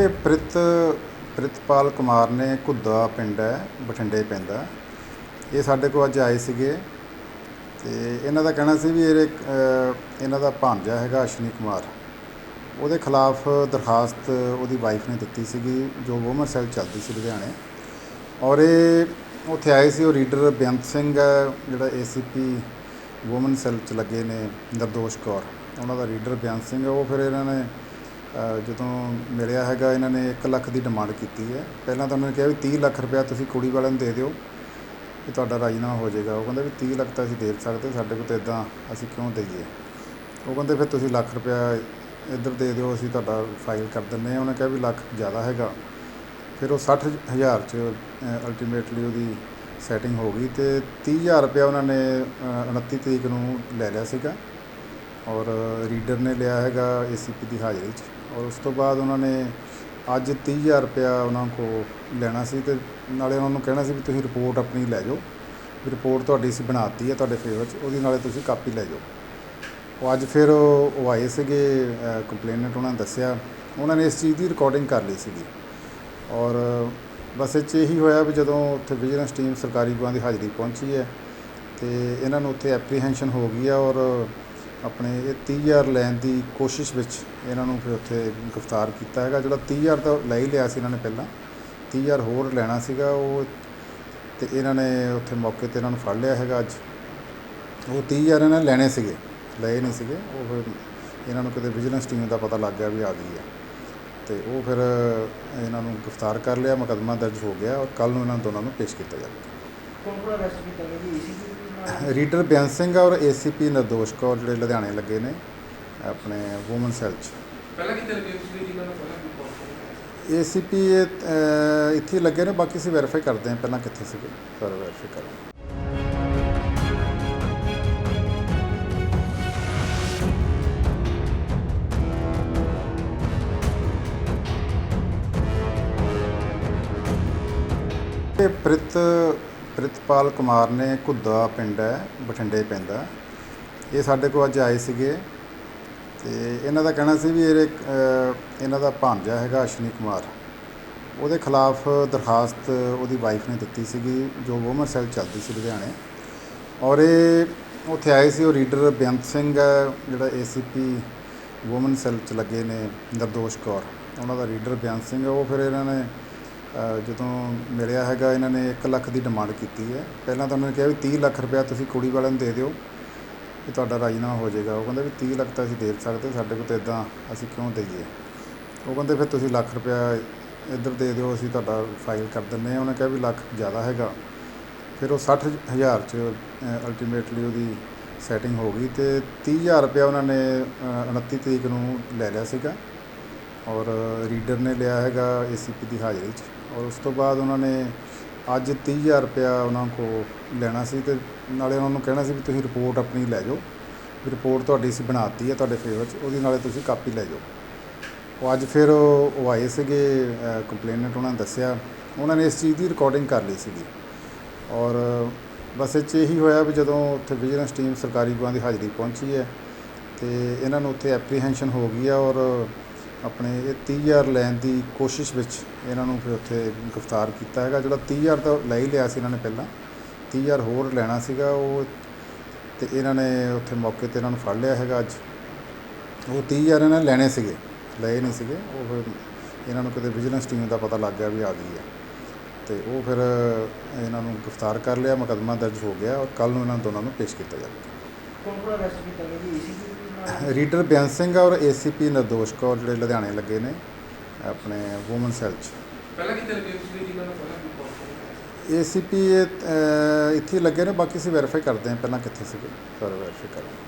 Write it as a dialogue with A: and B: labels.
A: ਇਹ ਪ੍ਰਿਤ, ਪ੍ਰਿਤਪਾਲ ਕੁਮਾਰ ਨੇ ਘੁੱਦਾ ਪਿੰਡ ਹੈ, ਬਠਿੰਡੇ ਪੈਂਦਾ ਇਹ ਸਾਡੇ ਕੋਲ ਅੱਜ ਆਏ ਸੀਗੇ ਤੇ ਇਹਨਾਂ ਦਾ ਕਹਿਣਾ ਸੀ ਵੀ ਇਹ ਇਹਨਾਂ ਦਾ ਭਾਂਜਾ ਹੈਗਾ ਅਸ਼ਨੀ ਕੁਮਾਰ। ਉਹਦੇ ਖਿਲਾਫ ਦਰਖਾਸਤ ਉਹਦੀ ਵਾਈਫ ਨੇ ਦਿੱਤੀ ਸੀਗੀ, ਜੋ ਵੂਮਨ ਸੈੱਲ ਚੱਲਦੀ ਸੀ ਲੁਧਿਆਣੇ। ਔਰ ਇਹ ਉੱਥੇ ਆਏ ਸੀ, ਉਹ ਰੀਡਰ ਬੇਅੰਤ ਸਿੰਘ ਹੈ, ਜਿਹੜਾ ਏਸੀਪੀ ਵੂਮਨ ਸੈੱਲ ਚ ਲੱਗੇ ਨੇ ਨਿਰਦੋਸ਼ ਕੌਰ। ਉਹਨਾਂ ਦਾ ਰੀਡਰ ਬੇਅੰਤ ਸਿੰਘ ਉਹ ਫਿਰ ਇਹਨਾਂ ਨੇ ਜਦੋਂ ਮਿਲਿਆ ਹੈਗਾ ਇਹਨਾਂ ਨੇ 1 ਲੱਖ ਦੀ ਡਿਮਾਂਡ ਕੀਤੀ ਹੈ। ਪਹਿਲਾਂ ਤਾਂ ਉਹਨਾਂ ਨੇ ਕਿਹਾ ਵੀ 30 ਲੱਖ ਰੁਪਇਆ ਤੁਸੀਂ ਕੁੜੀ ਵਾਲਿਆਂ ਨੂੰ ਦੇ ਦਿਓ ਵੀ ਤੁਹਾਡਾ ਰਾਜੀਨਾਮਾ ਹੋ ਜਾਏਗਾ। ਉਹ ਕਹਿੰਦੇ ਵੀ 30 ਲੱਖ ਤਾਂ ਅਸੀਂ ਦੇ ਸਕਦੇ ਸਾਡੇ ਕੋਲ ਤਾਂ ਇਦਾਂ ਅਸੀਂ ਕਿਉਂ ਦਈਏ? ਉਹ ਕਹਿੰਦੇ ਫਿਰ ਤੁਸੀਂ ਲੱਖ ਰੁਪਇਆ ਇੱਧਰ ਦੇ ਦਿਓ ਅਸੀਂ ਤੁਹਾਡਾ ਫਾਈਲ ਕਰ ਦਿੰਦੇ ਹਾਂ। ਉਹਨੇ ਕਿਹਾ ਵੀ ਲੱਖ ਜ਼ਿਆਦਾ ਹੈਗਾ। ਫਿਰ ਉਹ 60000 ਚ ਅਲਟੀਮੇਟਲੀ ਉਹਦੀ ਸੈਟਿੰਗ ਹੋ ਗਈ ਤੇ 30000 ਰੁਪਇਆ ਉਹਨਾਂ ਨੇ ਅ, 29 ਤਰੀਕ ਨੂੰ ਲੈ ਲਿਆ ਸੀਗਾ। ਔਰ ਰੀਡਰ ਨੇ ਲਿਆ ਹੈਗਾ ਏਸੀਪੀ ਦੀ ਹਾਜ਼ਰੀ 'ਚ ਔਰ ਉਸ ਤੋਂ ਬਾਅਦ ਉਹਨਾਂ ਨੇ ਅੱਜ 30000 ਰੁਪਇਆ ਉਹਨਾਂ ਕੋ ਲੈਣਾ ਸੀ ਤੇ ਨਾਲੇ ਉਹਨਾਂ ਨੂੰ ਕਹਿਣਾ ਸੀ ਵੀ ਤੁਸੀਂ ਰਿਪੋਰਟ ਆਪਣੀ ਲੈ ਜਾਓ, ਵੀ ਰਿਪੋਰਟ ਤੁਹਾਡੀ ਅਸੀਂ ਬਣਾਤੀ ਹੈ ਤੁਹਾਡੇ ਫੇਵਰ 'ਚ, ਉਹਦੀ ਨਾਲੇ ਤੁਸੀਂ ਕਾਪੀ ਲੈ ਜਾਓ। ਉਹ ਅੱਜ ਫਿਰ ਉਹ ਆਏ ਸੀਗੇ ਕੰਪਲੇਨੈਂਟ ਉਹਨਾਂ ਨੇ ਦੱਸਿਆ, ਉਹਨਾਂ ਨੇ ਇਸ ਚੀਜ਼ ਦੀ ਰਿਕਾਰਡਿੰਗ ਕਰ ਲਈ ਸੀਗੀ। ਔਰ ਬਸ ਇਹ 'ਚ ਇਹੀ ਹੋਇਆ ਵੀ ਜਦੋਂ ਉੱਥੇ ਵਿਜੀਲੈਂਸ ਟੀਮ ਸਰਕਾਰੀ ਗੁਆਂ ਦੀ ਹਾਜ਼ਰੀ ਪਹੁੰਚੀ ਹੈ ਤੇ ਇਹਨਾਂ ਨੂੰ ਉੱਥੇ ਐਪਰੀਹੈਂਸ਼ਨ ਹੋ ਗਈ ਆ ਔਰ ਆਪਣੇ ਇਹ 30000 ਲੈਣ ਦੀ ਕੋਸ਼ਿਸ਼ ਵਿੱਚ ਇਹਨਾਂ ਨੂੰ ਫਿਰ ਉੱਥੇ ਗ੍ਰਿਫਤਾਰ ਕੀਤਾ ਹੈਗਾ। ਜਿਹੜਾ 30000 ਤਾਂ ਲੈ ਹੀ ਲਿਆ ਸੀ ਇਹਨਾਂ ਨੇ ਪਹਿਲਾਂ। 30000 ਹੋਰ ਲੈਣਾ ਸੀਗਾ ਉਹ ਤੇ ਇਹਨਾਂ ਨੇ ਉੱਥੇ ਮੌਕੇ ਤੇ ਇਹਨਾਂ ਨੂੰ ਫੜ ਲਿਆ ਹੈਗਾ ਅੱਜ। ਉਹ 30000 ਇਹਨਾਂ ਨੇ ਲੈਣੇ ਸੀਗੇ, ਲਏ ਨਹੀਂ ਸੀਗੇ। ਉਹ ਫਿਰ ਇਹਨਾਂ ਨੂੰ ਕਿਤੇ ਵਿਜੀਲੈਂਸ ਟੀਮ ਦਾ ਪਤਾ ਲੱਗ ਗਿਆ ਵੀ ਆ ਗਈ ਹੈ ਤੇ ਉਹ ਫਿਰ ਇਹਨਾਂ ਨੂੰ ਗ੍ਰਿਫਤਾਰ ਕਰ ਲਿਆ, ਮੁਕੱਦਮਾ ਦਰਜ ਹੋ ਗਿਆ ਔਰ ਕੱਲ ਨੂੰ ਇਹਨਾਂ ਦੋਨਾਂ ਨੂੰ ਪੇਸ਼ ਕੀਤਾ ਜਾਵੇਗਾ।
B: ਕੌਣ ਕੌਣ ਅਰੈਸਟ ਕੀਤਾ ਗਿਆ? ਜੀ ਏਸੀਪੀ
A: ਰੀਡਰ ਬੇਅੰਤ ਸਿੰਘ ਔਰ ਏਸੀਪੀ ਨਿਰਦੋਸ਼ ਕੌਰ ਜਿਹੜੇ ਲੁਧਿਆਣੇ ਲੱਗੇ ਨੇ ਆਪਣੇ ਵੂਮਨ ਸੈੱਲ 'ਚ।
C: ਪਹਿਲਾਂ ਕਿੱਥੇ ਲੱਗੇ ਤੁਸੀਂ? ਜੀ ਮੈਨੂੰ ਪਹਿਲਾਂ ਵੀ
A: ਏਸੀਪੀ ਇੱਥੇ ਹੀ ਲੱਗੇ ਨੇ ਬਾਕੀ ਅਸੀਂ ਵੈਰੀਫਾਈ ਕਰਦੇ ਹਾਂ ਪਹਿਲਾਂ ਕਿੱਥੇ ਸੀਗੇ। ਫਿਰ ਵੈਰੀਫਾਈ ਕਰਾਂਗੇ। ਇਹ ਪ੍ਰਿਤ ਪ੍ਰਿਤਪਾਲ ਕੁਮਾਰ ਨੇ ਘੁੱਦਾ ਪਿੰਡ ਹੈ, ਬਠਿੰਡੇ ਪੈਂਦਾ ਇਹ ਸਾਡੇ ਕੋਲ ਅੱਜ ਆਏ ਸੀਗੇ ਤੇ ਇਹਨਾਂ ਦਾ ਕਹਿਣਾ ਸੀ ਵੀ ਇਹ ਇਹਨਾਂ ਦਾ ਭਾਂਜਾ ਹੈਗਾ ਅਸ਼ਨੀ ਕੁਮਾਰ। ਉਹਦੇ ਖਿਲਾਫ ਦਰਖਾਸਤ ਉਹਦੀ ਵਾਈਫ ਨੇ ਦਿੱਤੀ ਸੀਗੀ, ਜੋ ਵੂਮਨ ਸੈੱਲ ਚੱਲਦੀ ਸੀ ਲੁਧਿਆਣੇ। ਔਰ ਇਹ ਉੱਥੇ ਆਏ ਸੀ, ਉਹ ਰੀਡਰ ਬੇਅੰਤ ਸਿੰਘ ਹੈ, ਜਿਹੜਾ ਏਸੀਪੀ ਵੂਮਨ ਸੈੱਲ ਚ ਲੱਗੇ ਨੇ ਨਿਰਦੋਸ਼ ਕੌਰ। ਉਹਨਾਂ ਦਾ ਰੀਡਰ ਬੇਅੰਤ ਸਿੰਘ ਉਹ ਫਿਰ ਇਹਨਾਂ ਨੇ ਜਦੋਂ ਮਿਲਿਆ ਹੈਗਾ ਇਹਨਾਂ ਨੇ 1 ਲੱਖ ਦੀ ਡਿਮਾਂਡ ਕੀਤੀ ਹੈ। ਪਹਿਲਾਂ ਤਾਂ ਉਹਨਾਂ ਨੇ ਕਿਹਾ ਵੀ 30 ਲੱਖ ਰੁਪਇਆ ਤੁਸੀਂ ਕੁੜੀ ਵਾਲਿਆਂ ਨੂੰ ਦੇ ਦਿਓ ਵੀ ਤੁਹਾਡਾ ਰਾਜੀਨਾਮਾ ਹੋ ਜਾਏਗਾ। ਉਹ ਕਹਿੰਦੇ ਵੀ 30 ਲੱਖ ਤਾਂ ਅਸੀਂ ਦੇ ਸਕਦੇ ਸਾਡੇ ਕੋਲ ਤਾਂ ਇਦਾਂ ਅਸੀਂ ਕਿਉਂ ਦਈਏ? ਉਹ ਕਹਿੰਦੇ ਫਿਰ ਤੁਸੀਂ ਲੱਖ ਰੁਪਇਆ ਇੱਧਰ ਦੇ ਦਿਓ ਅਸੀਂ ਤੁਹਾਡਾ ਫਾਈਲ ਕਰ ਦਿੰਦੇ ਹਾਂ। ਉਹਨੇ ਕਿਹਾ ਵੀ ਲੱਖ ਜ਼ਿਆਦਾ ਹੈਗਾ। ਫਿਰ ਉਹ 60000 ਚ ਅਲਟੀਮੇਟਲੀ ਉਹਦੀ ਸੈਟਿੰਗ ਹੋ ਗਈ ਤੇ 30000 ਰੁਪਇਆ ਉਹਨਾਂ ਨੇ ਅ, 29 ਤਰੀਕ ਨੂੰ ਲੈ ਲਿਆ ਸੀਗਾ। ਔਰ ਰੀਡਰ ਨੇ ਲਿਆ ਹੈਗਾ ਏਸੀਪੀ ਦੀ ਹਾਜ਼ਰੀ 'ਚ ਔਰ ਉਸ ਤੋਂ ਬਾਅਦ ਉਹਨਾਂ ਨੇ ਅੱਜ 30000 ਰੁਪਇਆ ਉਹਨਾਂ ਕੋ ਲੈਣਾ ਸੀ ਤੇ ਨਾਲੇ ਉਹਨਾਂ ਨੂੰ ਕਹਿਣਾ ਸੀ ਵੀ ਤੁਸੀਂ ਰਿਪੋਰਟ ਆਪਣੀ ਲੈ ਜਾਓ, ਵੀ ਰਿਪੋਰਟ ਤੁਹਾਡੀ ਅਸੀਂ ਬਣਾਤੀ ਹੈ ਤੁਹਾਡੇ ਫੇਵਰ 'ਚ, ਉਹਦੀ ਨਾਲੇ ਤੁਸੀਂ ਕਾਪੀ ਲੈ ਜਾਓ। ਉਹ ਅੱਜ ਫਿਰ ਉਹ ਆਏ ਸੀਗੇ ਕੰਪਲੇਨੈਂਟ ਉਹਨਾਂ ਨੇ ਦੱਸਿਆ, ਉਹਨਾਂ ਨੇ ਇਸ ਚੀਜ਼ ਦੀ ਰਿਕਾਰਡਿੰਗ ਕਰ ਲਈ ਸੀਗੀ। ਔਰ ਬਸ ਇਹ 'ਚ ਇਹੀ ਹੋਇਆ ਵੀ ਜਦੋਂ ਉੱਥੇ ਵਿਜੀਲੈਂਸ ਟੀਮ ਸਰਕਾਰੀ ਗੁਆਂ ਦੀ ਹਾਜ਼ਰੀ ਪਹੁੰਚੀ ਹੈ ਤੇ ਇਹਨਾਂ ਨੂੰ ਉੱਥੇ ਐਪਰੀਹੈਂਸ਼ਨ ਹੋ ਗਈ ਆ ਔਰ ਆਪਣੇ ਇਹ 30000 ਲੈਣ ਦੀ ਕੋਸ਼ਿਸ਼ ਵਿੱਚ ਇਹਨਾਂ ਨੂੰ ਫਿਰ ਉੱਥੇ ਗ੍ਰਿਫਤਾਰ ਕੀਤਾ ਹੈਗਾ। ਜਿਹੜਾ 30000 ਤਾਂ ਲੈ ਹੀ ਲਿਆ ਸੀ ਇਹਨਾਂ ਨੇ ਪਹਿਲਾਂ। 30000 ਹੋਰ ਲੈਣਾ ਸੀਗਾ ਉਹ ਤੇ ਇਹਨਾਂ ਨੇ ਉੱਥੇ ਮੌਕੇ ਤੇ ਇਹਨਾਂ ਨੂੰ ਫੜ ਲਿਆ ਹੈਗਾ ਅੱਜ। ਉਹ 30000 ਇਹਨਾਂ ਨੇ ਲੈਣੇ ਸੀਗੇ, ਲਏ ਨਹੀਂ ਸੀਗੇ। ਉਹ ਫਿਰ ਇਹਨਾਂ ਨੂੰ ਕਿਤੇ ਵਿਜੀਲੈਂਸ ਟੀਮ ਦਾ ਪਤਾ ਲੱਗ ਗਿਆ ਵੀ ਆ ਗਈ ਹੈ। ਤੇ ਉਹ ਫਿਰ ਇਹਨਾਂ ਨੂੰ ਗ੍ਰਿਫਤਾਰ ਕਰ ਲਿਆ, ਮੁਕੱਦਮਾ ਦਰਜ ਹੋ ਗਿਆ ਔਰ ਕੱਲ ਨੂੰ ਇਹਨਾਂ ਦੋਨਾਂ ਨੂੰ ਪੇਸ਼ ਕੀਤਾ ਜਾਵੇਗਾ।
B: ਕੌਣ ਕੌਣ ਅਰੈਸਟ ਕੀਤਾ ਗਿਆ? ਜੀ ਏਸੀਪੀ
A: ਰੀਡਰ ਬੇਅੰਤ ਸਿੰਘ ਔਰ ਏਸੀਪੀ ਨਿਰਦੋਸ਼ ਕੌਰ ਜਿਹੜੇ ਲੁਧਿਆਣੇ ਲੱਗੇ ਨੇ ਆਪਣੇ ਵੂਮਨ ਸੈੱਲ 'ਚ।
C: ਪਹਿਲਾਂ ਕਿੱਥੇ ਲੱਗੇ ਤੁਸੀਂ ਜੀ ਮੈਨੂੰ ਪਹਿਲਾਂ ਵੀ
A: ਏਸੀਪੀ ਇੱਥੇ ਹੀ ਲੱਗੇ ਨੇ ਬਾਕੀ ਅਸੀਂ ਵੈਰੀਫਾਈ ਕਰਦੇ ਹਾਂ ਪਹਿਲਾਂ ਕਿੱਥੇ ਸੀਗੇ? ਫਿਰ ਵੈਰੀਫਾਈ ਕਰਾਂਗੇ